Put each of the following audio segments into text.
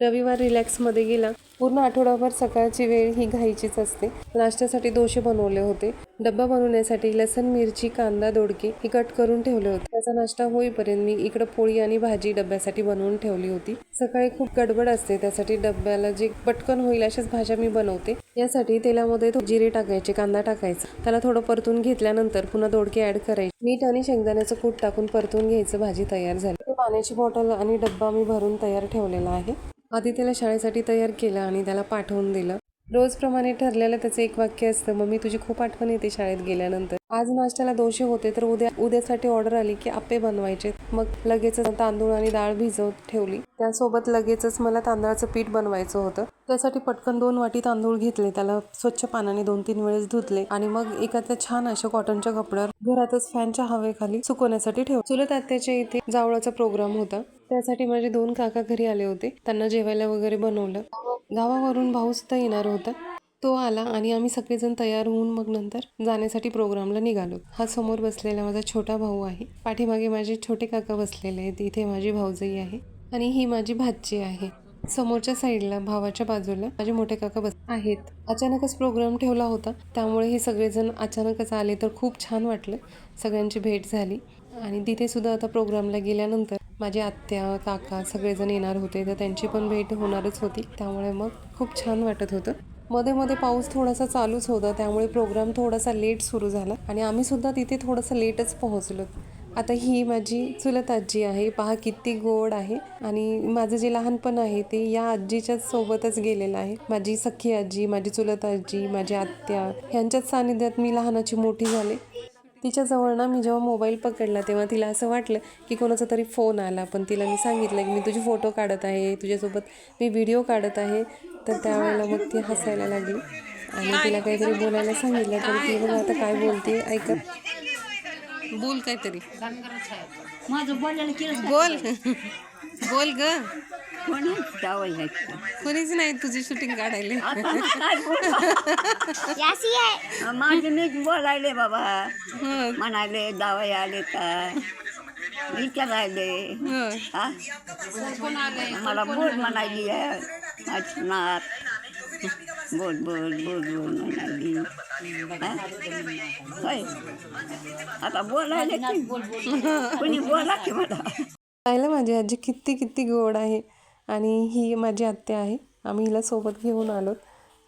रविवार रिलॅक्समध्ये गेला. पूर्ण आठवडाभर सकाळची वेळ ही घाईचीच असते. नाश्त्यासाठी दोशे बनवले होते. डब्बा बनवण्यासाठी लसण मिरची कांदा दोडके ही कट करून ठेवले होते. त्याचा नाश्ता होईपर्यंत मी इकडं पोळी आणि भाजी डब्यासाठी बनवून ठेवली होती. सकाळी खूप गडबड असते त्यासाठी डब्याला जे पटकन होईल अशाच भाज्या मी बनवते. यासाठी तेलामध्ये जिरे टाकायचे कांदा टाकायचा. त्याला थोडं परतून घेतल्यानंतर पुन्हा दोडके ऍड करायचे. मीठ आणि शेंगदाण्याचं कूट टाकून परतून घ्यायचं भाजी तयार झाली. पाण्याची बॉटल आणि डब्बा मी भरून तयार ठेवलेला आहे. आधी त्याला शाळेसाठी तयार केलं आणि त्याला पाठवून दिलं. रोजप्रमाणे ठरलेलं त्याचं एक वाक्य असतं मम्मी तुझी खूप आठवण येते शाळेत गेल्यानंतर. आज नाश्त्याला दोषे होते तर उद्या उद्यासाठी ऑर्डर आली की आप्पे बनवायचे. मग लगेचच तांदूळ आणि डाळ भिजवत ठेवली. त्यासोबत लगेचच मला तांदळाचं पीठ बनवायचं होतं. त्यासाठी पटकन दोन वाटी तांदूळ घेतले. त्याला स्वच्छ पाण्याने दोन तीन वेळेस धुतले आणि मग एका त्या छान अशा कॉटनच्या कपड्यावर घरातच फॅनच्या हवेखाली सुकवण्यासाठी ठेव चुलत आत्याच्या इथे जावळाचा प्रोग्राम होता. त्यासाठी माझे दोन काका घरी आले होते. त्यांना जेवायला वगैरे बनवलं. गावावरून भाऊ सुद्धा येणार होता. तो आला आणि आम्ही सगळेजण तयार होऊन मग नंतर जाण्यासाठी प्रोग्रामला निघालो. हा समोर बसलेला माझा छोटा भाऊ आहे. पाठीमागे माझे छोटे काका बसलेले आहेत. इथे माझी भाऊजाई आहे आणि ही माझी भाची आहे. समोरच्या साईडला भावाच्या बाजूला माझे मोठे काका बस आहेत. अचानकच प्रोग्राम ठेवला होता. त्यामुळे हे सगळेजण अचानकच आले तर खूप छान वाटलं. सगळ्यांची भेट झाली. आणि तिथे सुद्धा आता प्रोग्रामला गेल्यानंतर माझे आत्या काका सगळेजण येणार होते तर त्यांची पण भेट होणारच होती. त्यामुळे मग खूप छान वाटत होतं. मध्ये मध्ये पाऊस थोडासा चालूच होता त्यामुळे प्रोग्राम थोडासा लेट सुरू झाला. आणि आम्ही सुद्धा तिथे थोडंसं लेटच पोहोचलो. आता ही माझी चुलत आजी आहे. पहा किती गोड आहे. आणि माझं जे लहानपण आहे ते या आजीच्या सोबतच गेलेलं आहे. माझी सख्खी आजी माझी चुलत आजी माझी आत्या यांच्याच सानिध्यात मी लहानाची मोठी झाले. तिच्याजवळ ना मी जेव्हा मोबाईल पकडला तेव्हा तिला असं वाटलं की कोणाचा तरी फोन आला. पण तिला मी सांगितलं की मी तुझे फोटो काढत आहे तुझ्यासोबत मी व्हिडिओ काढत आहे. तर त्यावेळेला मग ती हसायला लागली आणि तिला काहीतरी बोलायला सांगितलं. तर ती बघा आता काय बोलते? ऐकत बोल काहीतरी. बोल. बोल ग. कोणी जावं घ्यायचं कोणीच नाही तुझी शूटिंग काढायला. काय बोल? माझे मीच बोलायले बाबा. हं, म्हणाले जावई आले का विचारायले हं. हा? मला बोल म्हणाली आहे बोल बोल बोल बोल म्हणाली. हा? होय. आता बोलायले की कोणी बोला की मला? पाहिलं माझी आजी किती किती गोड आहे. आणि ही माझी आत्या आहे. आम्ही हिला सोबत घेऊन आलो.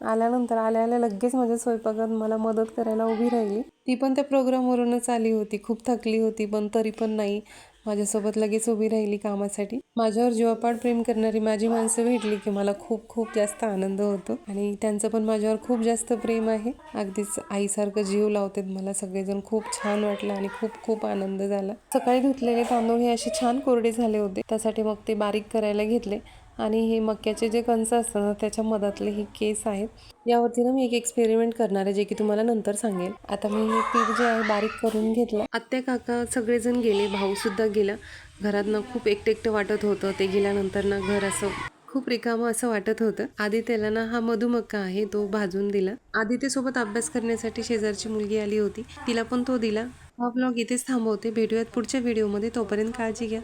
आल्यानंतर आल्या आल्या लगेच माझ्या स्वयंपाकात मला मदत करायला उभी राहिली. ती पण त्या प्रोग्रामवरूनच आली होती. खूप थकली होती पण तरी पण नाही. माझ्यासोबत लगेच उभी राहिली कामासाठी. माझ्यावर जीवापाड प्रेम करणारी माझी माणसं भेटली की मला खूप खूप जास्त आनंद होतो. आणि त्यांचं पण माझ्यावर खूप जास्त प्रेम आहे. अगदीच आईसारखं जीव लावतात मला सगळेजण. खूप छान वाटलं आणि खूप खूप आनंद झाला. सकाळी धुतलेले तांदूळ हे असे छान कोरडे झाले होते. त्यासाठी मग ते बारीक करायला घेतले. आणि हे मक्याचे जे कंस असतात ना त्याच्या मधातले हे केस आहेत. यावरती ना मी एक एक्सपेरिमेंट करणार आहे जे की तुम्हाला नंतर सांगेल. आता मी हे पीक जे आहे बारीक करून घेतलं. आत्या काका सगळेजण गेले भाऊसुद्धा गेला. घरात ना खूप एकटं एकटं वाटत होतं. ते गेल्यानंतर ना घर असं खूप रिकामं असं वाटत होतं. आधी त्याला ना हा मधुमक्का आहे तो भाजून दिला. आधी सोबत अभ्यास करण्यासाठी शेजारची मुलगी आली होती. तिला पण तो दिला. हा ब्लॉग इथेच थांबवते. भेटूयात पुढच्या व्हिडिओमध्ये तोपर्यंत काळजी घ्या.